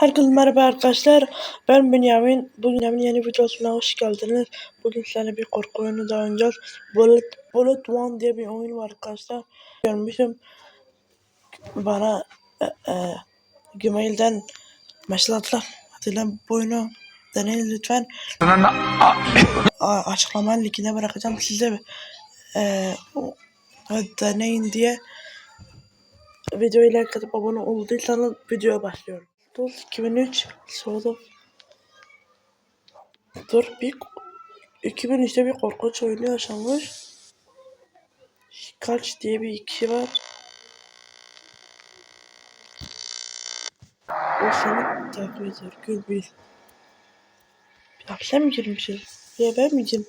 Herkese merhaba arkadaşlar. Ben Bünyamin. Bugün yeni videosuna hoş geldiniz. Bugün sizinle bir korku oyunu daha oynayacağız. Bullet, Bullet One diye bir oyun var arkadaşlar. Görmüşüm. Bana e, e, Gmail'den mesaj attılar. Hadi bu oyunu deneyin lütfen. Açıklama linkine bırakacağım size. E, o- deneyin diye videoyu like atıp abone olduysanız videoya başlıyorum. Dur 2003 Soğudum. Dur bir 2003'te bir korkunç oyunu yaşanmış. Kaç diye bir kişi var. O seni takip ediyor. Gül bil. Bir hapse mi girmişiz? Ya ben mi girdim?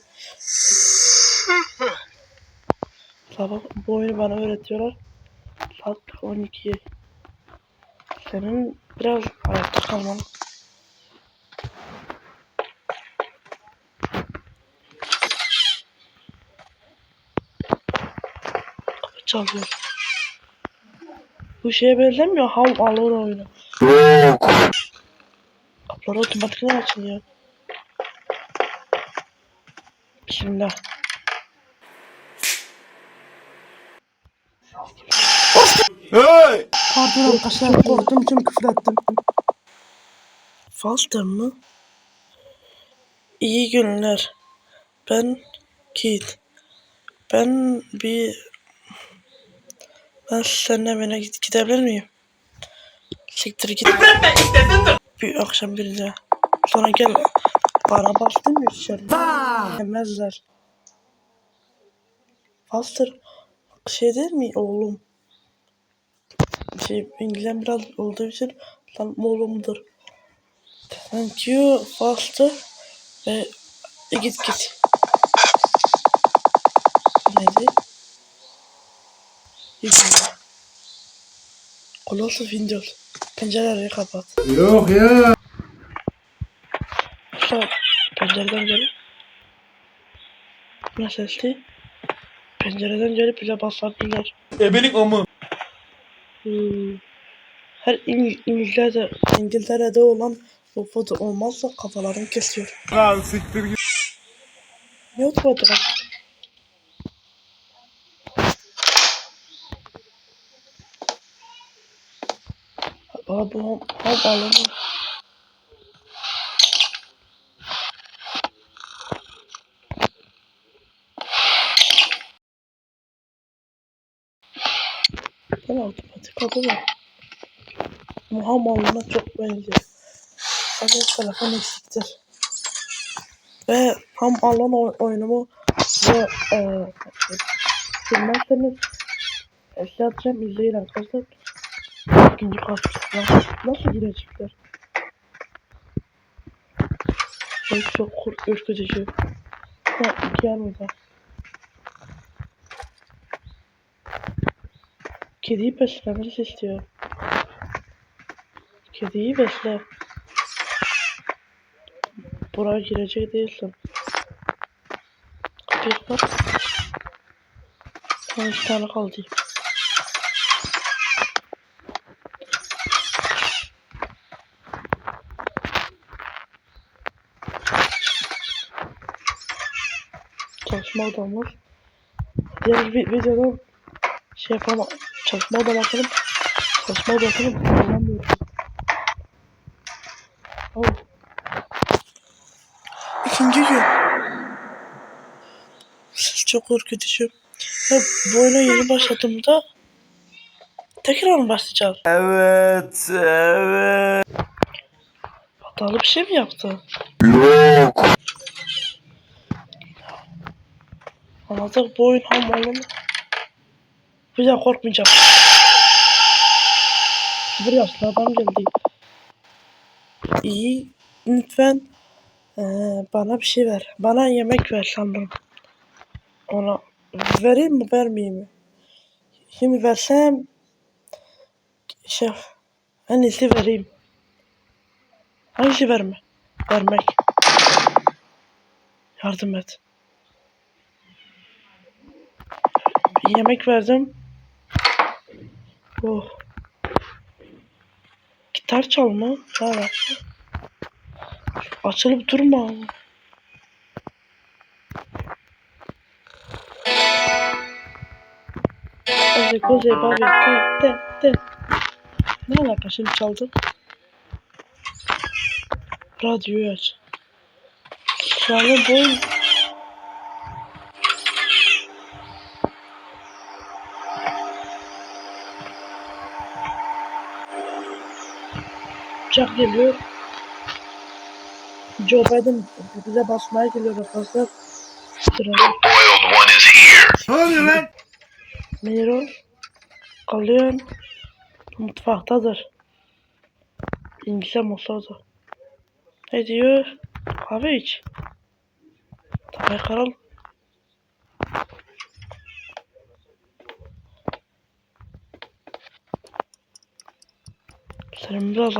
Sabah bu oyunu bana öğretiyorlar. Saat 12. Senin biraz ayakta kalman. Çalıyor. Bu şeye benzemiyor. Ham alır oyunu. Kapılar otomatikten açılıyor. Bismillah. Hey! Pardon arkadaşlar korktuğum için küfür ettim. Mı? İyi günler. Ben Kit. Ben bir... Ben senin evine git gidebilir miyim? Siktir git. Bir akşam birinde. Sonra gel. Bana mı içeri? Yemezler. Falter şey değil mi oğlum? Şey İngilizcem biraz olduğu için tam oğlumdur. Thank you faster ve e, git git. Neydi? Yıkıldı. Close Windows. Pencereleri kapat. Yok ya. Şu pencereden gelip ne sesli? Pencereden gelip bize basabilirler. Ebelik amı. Hmm. Her İng İngiltere'de, İngiltere'de olan bu foto olmazsa kafalarını kesiyor. Lan siktir git. Ne oturmadı bak. Aa bu ham, ham otomatik kapı ham alanına çok benziyor. Sadece telefon eksiktir. Ve ham alan oy- oyunumu size eee bilmezseniz eşya atacağım izleyin arkadaşlar. İkinci kat nasıl, girecekler? Çok kurt ürkütücü. Ha, iki yer mi var? Kediyi beslemesi istiyor. Kediyi besle. Buraya girecek değilsin. Kapıyı kapat. Son iki tane kaldı. Çalışma odamız. Diğer bir videoda şey yapalım. Çalışma odam bakalım. Çalışma kullanmıyorum. Oh. İkinci gün. Çok korkutucu. Ya bu oyuna yeni başladığımda tekrar mı başlayacağız? Evet, evet. Hatalı bir şey mi yaptı? Yok. Anladık bu oyun ham daha korkmayacağım. Bir yaşlı adam geldi. İyi lütfen eee, bana bir şey ver. Bana yemek ver sanırım. Ona vereyim mi vermeyeyim mi? Şimdi versem şey en iyisi vereyim. Hangisi verme? Vermek. Yardım et. Yemek verdim. Oh. Gitar çalma. Evet. Açılıp durma. Koze koze babi de de de. Ne alaka şimdi çaldı? Radyoyu aç. Şu anda boy uçak geliyor. Joe Biden bize basmaya geliyor arkadaşlar. Ne oluyor lan? Miro kalıyor. Mutfaktadır. İngilizce masada. Ne diyor? Kahve iç. Tabii karal. Senin biraz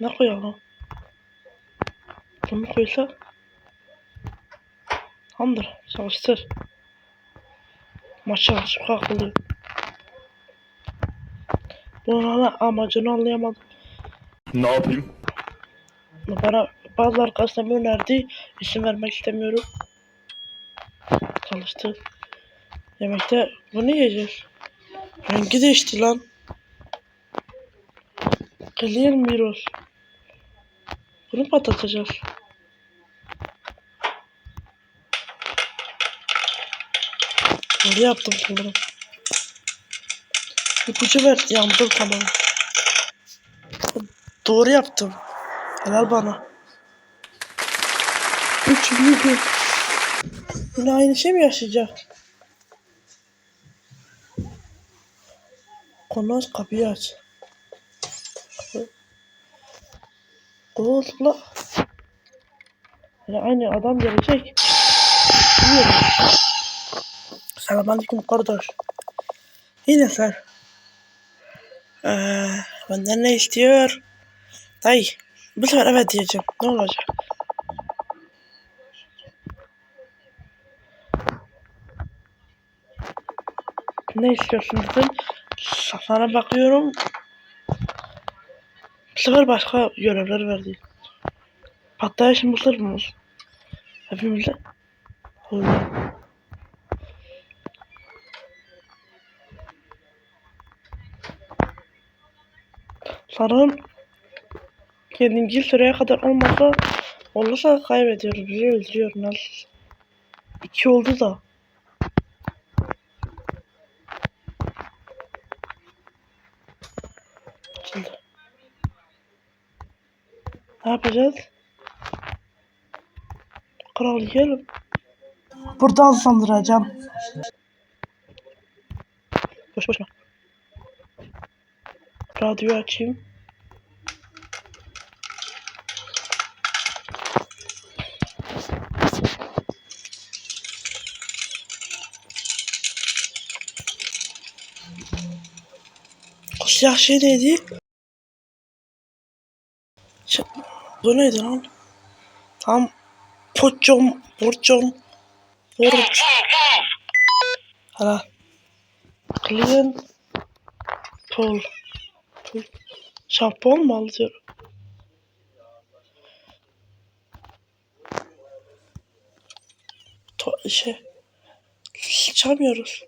Ne koyalım? Bunu koysa? Tamamdır. Çalıştır. Maça açıp kalkılıyor. Bunun amacını anlayamadım. Ne yapayım? Bana bazı arkadaşlarım önerdi. İsim vermek istemiyorum. Çalıştı. Yemekte bunu yiyeceğiz. Rengi değişti lan. Miros. Bunu patlatacağız. Doğru yaptım sanırım. İpucu ver. Yandım tamam. Doğru yaptım. Helal bana. Üçüncü gün. Yine aynı şey mi yaşayacak? Konuş kapıyı aç. Kovulla. Yani aynı adam gelecek. Bilmiyorum. Selamünaleyküm kardeş. Yine sen. Ee, benden ne istiyor? Dayı. Bu sefer evet diyeceğim. Ne olacak? Ne istiyorsun dedim. Sana bakıyorum. Sefer başka görevler verdi. Patlayıcı mısır mı? Hepimize. Olur. Sanırım kendinci süreye kadar olmasa olursa kaybediyoruz. Bizi öldürüyor nasıl? İki oldu da. Ne yapacağız? Kral yiyelim. Buradan sandıracağım. Boş boşuna. Radyoyu açayım. Siyah şey neydi? Bu neydi lan? Tam poçom, borçom, borç. Hala. Clean. Pol. Pol. Şampuan mı alıyorum? To şey. Sıçamıyoruz.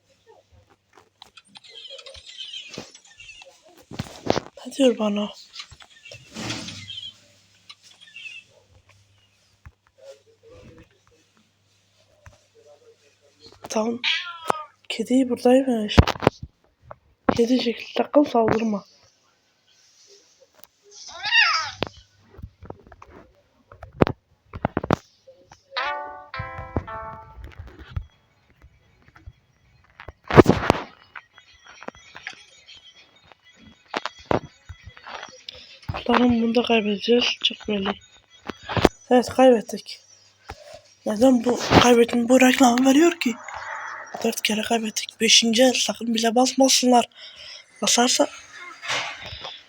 Ne diyor bana? Tamam. Kedi buradaymış. Kedicik sakın saldırma. Tamam bunu da kaybedeceğiz. Belli. Evet kaybettik. Neden bu kaybettim bu reklamı veriyor ki? Dört kere kaybettik. Beşinci el sakın bile basmasınlar. Basarsa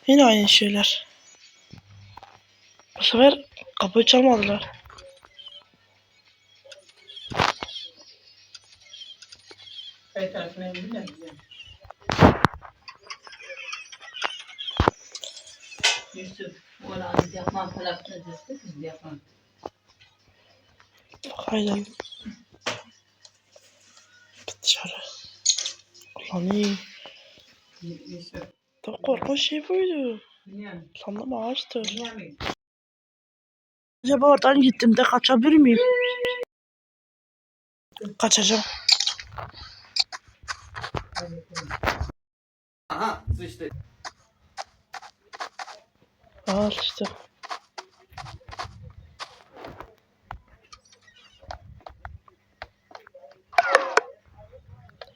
yine aynı şeyler. Bu sefer Kapıyı çalmadılar. Yusuf, oğlanı yapman tarafına düştü, biz yapalım. Aynen. Yusuf, Da korkunç şey buydu. Sandım ağaçtı. Acaba oradan gittiğimde kaçabilir miyim? Kaçacağım. Aha sıçtı. Al işte.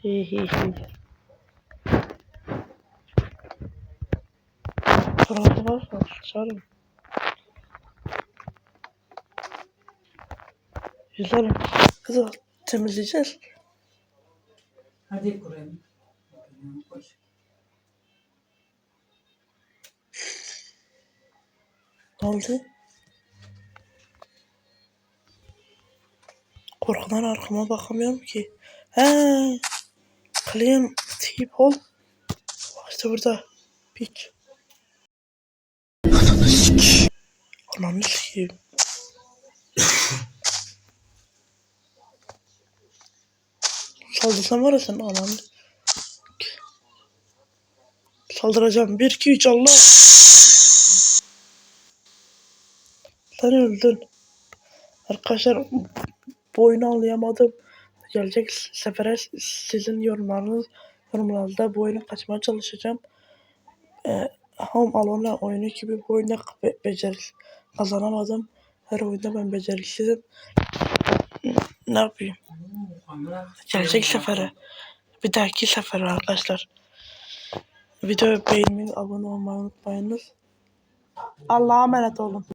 Hi hi hi. Tarafı var mı? Sarım. Güzelim. Kızı temizleyeceğiz. Hadi kurayım. Koş. Ne oldu? Korkudan arkama bakamıyorum ki. He. Clean tip. Bak işte burada. Piç. Sik. Ananı sikeyim. Saldırsan var ya sen ananı. Saldıracağım. 1 2 3 Allah. Sen öldün. Arkadaşlar bu oyunu anlayamadım. Gelecek sefere sizin yorumlarınız yorumlarda bu oyunu kaçmaya çalışacağım. Ee, Home Alone oyunu gibi bu oyunda be beceri kazanamadım. Her oyunda ben beceriksizim. Ne yapayım? Gelecek sefere. Bir dahaki sefere arkadaşlar. Videoyu beğenmeyi, abone olmayı unutmayınız. Allah'a emanet olun.